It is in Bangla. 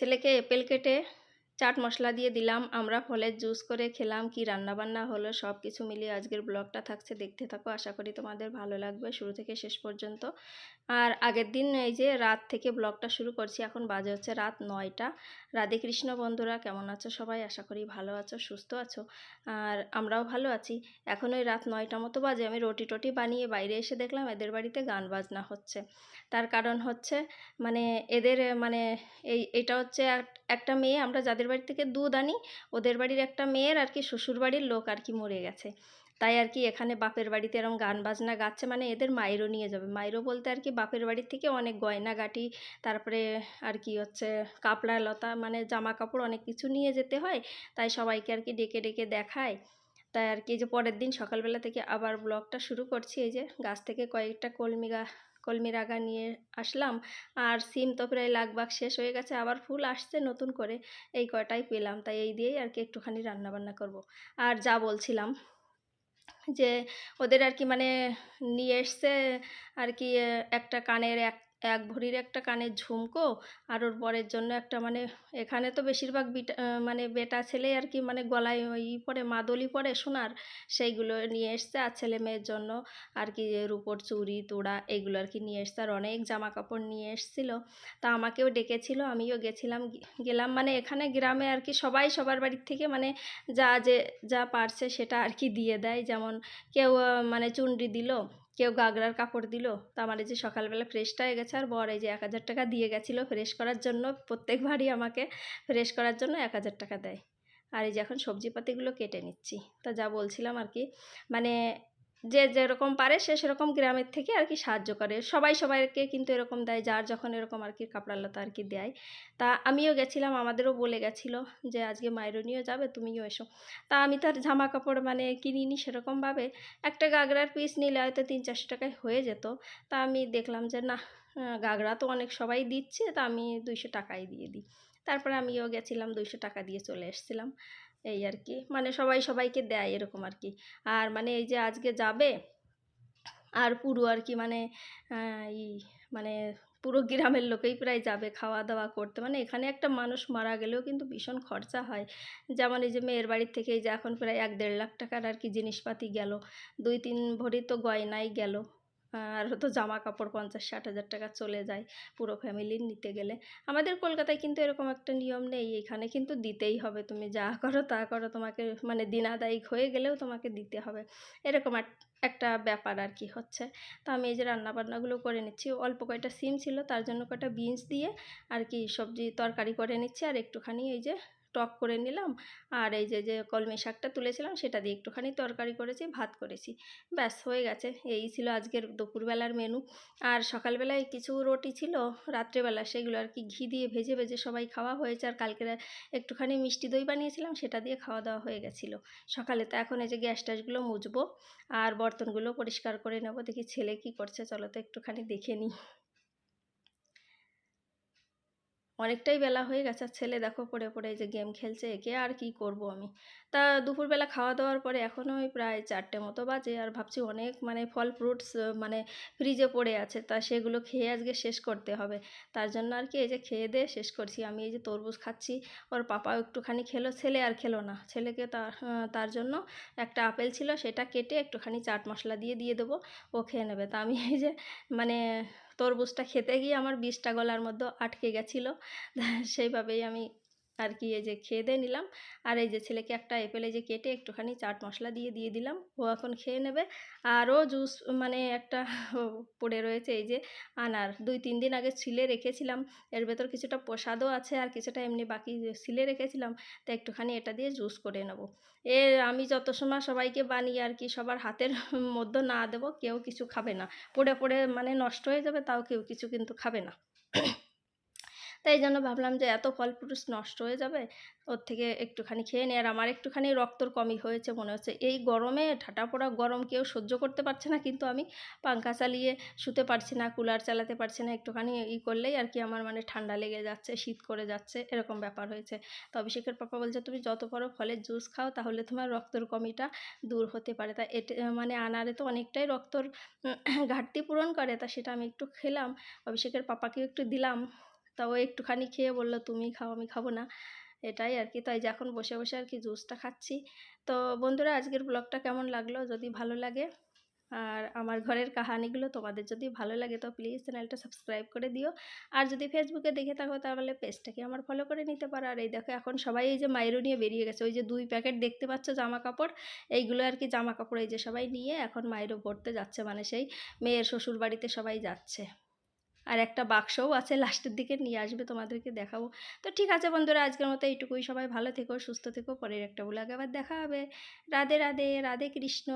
ছেলেকে এপেল কেটে চাট মশলা দিয়ে দিলাম, আমরা ফলের জুস করে খেলাম, কি রান্না বান্না হলো সব কিছু মিলিয়ে আজকের ব্লগটা থাকছে, দেখতে থাকো, আশা করি তোমাদের ভালো লাগবে, শুরু থেকে শেষ পর্যন্ত। আর আগের দিন এই যে রাত থেকে ব্লগটা শুরু করছি, এখন বাজে হচ্ছে রাত নয়টা। রাধে কৃষ্ণ বন্ধুরা, কেমন আছো সবাই? আশা করি ভালো আছো, সুস্থ আছো, আর আমরাও ভালো আছি। এখন ওই রাত নয়টা মতো বাজে, আমি রুটি টটি বানিয়ে বাইরে এসে দেখলাম এদের বাড়িতে গান বাজনা হচ্ছে। তার কারণ হচ্ছে মানে এদের মানে এই, এটা হচ্ছে এক- একটা মেয়ে, আমরা যাদের বাড়ি থেকে দুধ আনি, ওদের বাড়ির একটা মেয়ের আর কি শ্বশুর বাড়ির লোক আর কি মরে গেছে। তাই আর কি এখানে বাপের বাড়িতে এরকম গান বাজনা গাচ্ছে মানে এদের মায়েরও নিয়ে যাবে। মায়েরও বলতে আর কি বাপের বাড়ির থেকে অনেক গয়নাগাটি, তারপরে আর কি হচ্ছে কাপড়া লতা মানে জামা কাপড় অনেক কিছু নিয়ে যেতে হয়। তাই সবাইকে আর কি ডেকে ডেকে দেখায়। তাই আর কি যে পরের দিন সকালবেলা থেকে আবার ব্লগটা শুরু করছি। এই যে গাছ থেকে কয়েকটা কলমি গা কলমি রাগা নিয়ে আসলাম। আর সিম তো প্রায় লাগবাগ শেষ হয়ে গেছে, আবার ফুল আসছে নতুন করে। এই কয়টাই পেলাম, তাই এই দিয়েই আর কি একটুখানি রান্নাবান্না করব। আর যা বলছিলাম যে ওদের আর কি মানে নিয়ে এসছে আর কি একটা কানের এক এক ভরির একটা কানের ঝুমকো আর ওর বরের জন্য একটা মানে এখানে তো বেশিরভাগ বিটা মানে বেটা ছেলে আর কি মানে গলায় ওই পরে, মাদলি পরে সোনার, সেইগুলো নিয়ে এসছে আর ছেলে মেয়ের জন্য। আর কি রূপোর চুড়ি, তোড়া এগুলো আর কি নিয়ে এসছে আর অনেক জামা কাপড় নিয়ে এসছিল। তা আমাকেও ডেকেছিল, আমিও গেছিলাম গেলাম মানে এখানে গ্রামে আর কি সবাই সবার বাড়ির থেকে মানে যা যে, যা পারছে সেটা আর কি দিয়ে দেয়। যেমন কেউ মানে চুনরি দিল কেউ গাগরার কাপড় দিল, তা আমার এই যে সকালবেলা ফ্রেশটা হয়ে গেছে আর বর এই যে এক হাজার টাকা দিয়ে গেছিল ফ্রেশ করার জন্য, প্রত্যেকবারই আমাকে ফ্রেশ করার জন্য এক হাজার টাকা দেয়। আর এই যে এখন সবজিপাতিগুলো কেটে নিচ্ছি। তা যা বলছিলাম আর কি মানে যে যেরকম পারে সে সেরকম গ্রামের থেকে আর কি সাহায্য করে। সবাই সবাইকে কিন্তু এরকম দেয়, যার যখন এরকম আর কি কাপড়া লতা আর কি দেয়। তা আমিও গেছিলাম, আমাদেরও বলে গেছিল যে আজকে মাইরনিও যাবে, তুমিও এসো। তা আমি তার জামা কাপড় মানে কিনিনি সেরকমভাবে। একটা গাগরার পিস নিলে হয়তো তিন চারশো টাকায় হয়ে যেত। তা আমি দেখলাম যে না গাগরা তো অনেক সবাই দিচ্ছে, তা আমি দুইশো টাকাই দিয়ে দিই। তারপরে আমিও গেছিলাম দুইশো টাকা দিয়ে চলে এসেছিলাম। এই আর কি। মানে সবাই সবাইকে দেয় এরকম আর কি। আর মানে এই যে আজকে যাবে, আর পুরো আর কি মানে ই মানে পুরো গ্রামের লোকেই প্রায় যাবে খাওয়া দাওয়া করতে। মানে এখানে একটা মানুষ মারা গেলেও কিন্তু ভীষণ খরচা হয়। যেমন এই যে মেয়ের বাড়ির থেকে এই যে এখন প্রায় এক দেড় লাখ টাকার আর কি জিনিসপাতি গেল। দুই তিন ভরি তো গয়নাই গেল। আর তো জামা কাপড় পঞ্চাশ, ষাট হাজার টাকা চলে যায় পুরো ফ্যামিলির নিতে গেলে। আমাদের কলকাতায় কিন্তু এরকম একটা নিয়ম নেই, এখানে কিন্তু দিতেই হবে। তুমি যা করো তা করো, তোমাকে মানে দিনাদায়িক হয়ে গেলেও তোমাকে দিতে হবে। এরকম এক- একটা ব্যাপার আর কি হচ্ছে। তো আমি এই যে রান্নাবান্নাগুলো করে নিচ্ছি, অল্প কয়টা সিম ছিল, তার জন্য কয়টা বিনস দিয়ে আর কি সবজি তরকারি করে নিচ্ছি আর একটুখানি এই যে টক করে নিলাম। আর এই যে যে কলমি শাকটা তুলেছিলাম, সেটা দিয়ে একটুখানি তরকারি করেছি, ভাত করেছি। ব্যাস, হয়ে গেছে। এই ছিল আজকের দুপুরবেলার মেনু আর সকালবেলায় কিছু রুটি ছিল, রাত্রেবেলা সেগুলো আর কি ঘি দিয়ে ভেজে ভেজে সবাই খাওয়া হয়েছে। আর কালকে একটুখানি মিষ্টি দই বানিয়েছিলাম, সেটা দিয়ে খাওয়া দাওয়া হয়ে গেছিল। সকালে তো এখন এই যে গ্যাস ট্যাসগুলো মুছবো, আর বর্তনগুলো পরিষ্কার করে নেব। দেখি ছেলে কি করছে, চলো তো একটুখানি দেখে নিই। অনেকটাই বেলা হয়ে গেছে। আর ছেলে দেখো পড়ে পড়ে যে গেম খেলছে, একে আর কি করব আমি? তা দুপুরবেলা খাওয়া দাওয়ার পরে এখনও ওই প্রায় চারটে মতো বাজে। আর ভাবছি অনেক মানে ফল ফ্রুটস মানে ফ্রিজে পড়ে আছে। তা সেগুলো খেয়ে আজকে শেষ করতে হবে। তার জন্য আর কি এই যে খেয়ে দিয়ে শেষ করছি। আমি এই যে তরমুজ খাচ্ছি। ওর পাপাও একটুখানি খেলো। ছেলে আর খেলো না। ছেলেকে তার তার জন্য একটা আপেল ছিল, সেটা কেটে একটুখানি চাট মশলা দিয়ে দিয়ে দেবো। ও খেয়ে নেবে। তা আমি এই যে মানে তরমুজটা খেতে গিয়ে আমার বিষটা গলার মধ্যে আটকে গেছিল। সেইভাবেই আমি আর কি এই যে খেয়ে দিয়ে নিলাম। আর এই যে ছেলেকে একটা এপেলে যে কেটে একটুখানি চাট মশলা দিয়ে দিয়ে দিলাম। ও এখন খেয়ে নেবে। আরও জুস মানে একটা পড়ে রয়েছে এই যে আনার। দুই, তিন দিন আগে ছিলে রেখেছিলাম। এর ভেতর কিছুটা প্রসাদও আছে আর কিছুটা এমনি বাকি ছিলে রেখেছিলাম। তা একটুখানি এটা দিয়ে জুস করে নেব। এ আমি যত সময় সবাইকে বানিয়ে আর কি সবার হাতের মধ্যে না দেবো, কেউ কিছু খাবে না। পড়ে পড়ে মানে নষ্ট হয়ে যাবে, তাও কেউ কিছু কিন্তু খাবে না। তাই জন্য ভাবলাম যে এত ফল ফ্রুটস নষ্ট হয়ে যাবে, ওর থেকে একটুখানি খেয়ে নিই আর আমার একটুখানি রক্তর কমই হয়েছে মনে হচ্ছে। এই গরমে ঠাটা পড়া গরম কেউ সহ্য করতে পারছে না, কিন্তু আমি পাঙ্খা চালিয়ে শুতে পারছি না, কুলার চালাতে পারছি না, একটুখানি ই করলেই আর কি আমার মানে ঠান্ডা লেগে যাচ্ছে, শীত করে যাচ্ছে, এরকম ব্যাপার হয়েছে। তো অভিষেকের পাপা বলছে, তুমি যত পারো ফলের জুস খাও, তাহলে তোমার রক্তর কমিটা দূর হতে পারে। তা এটা মানে আনারে তো অনেকটাই রক্তর ঘাটতি পূরণ করে, তা সেটা আমি একটু খেলাম। অভিষেকের পাপাকেও একটু দিলাম। তা ও একটুখানি খেয়ে বলল, তুমি খাও, আমি খাব না। এটাই আর কি তাই এখন বসে বসে আর কি জুসটা খাচ্ছি। তো বন্ধুরা, আজকের ব্লগটা কেমন লাগল? যদি ভালো লাগে, আর আমার ঘরের কাহানিগুলো তোমাদের যদি ভালো লাগে, তো প্লিজ চ্যানেলটা সাবস্ক্রাইব করে দিও। আর যদি ফেসবুকে দেখে থাকো, তাহলে পেজটাকে আমার ফলো করে নিতে পারো। আর এই দেখো, এখন সবাই এই যে মাইরো নিয়ে বেরিয়ে গেছে। ওই যে দুই প্যাকেট দেখতে পাচ্ছ জামা কাপড় এইগুলো আর কি জামা কাপড় এই যে সবাই নিয়ে এখন মাইরো ভরতে যাচ্ছে। মানে সেই মেয়ের শ্বশুর বাড়িতে সবাই যাচ্ছে। আর একটা বাক্সও আছে, লাস্টের দিকে নিয়ে আসবে তোমাদেরকে দেখাবো। তো ঠিক আছে বন্ধুরা, আজকের মতো এইটুকুই। সবাই ভালো থেকো, সুস্থ থেকো। পরের একটা ব্লগে আবার দেখা হবে। রাধে রাধে রাধে কৃষ্ণ।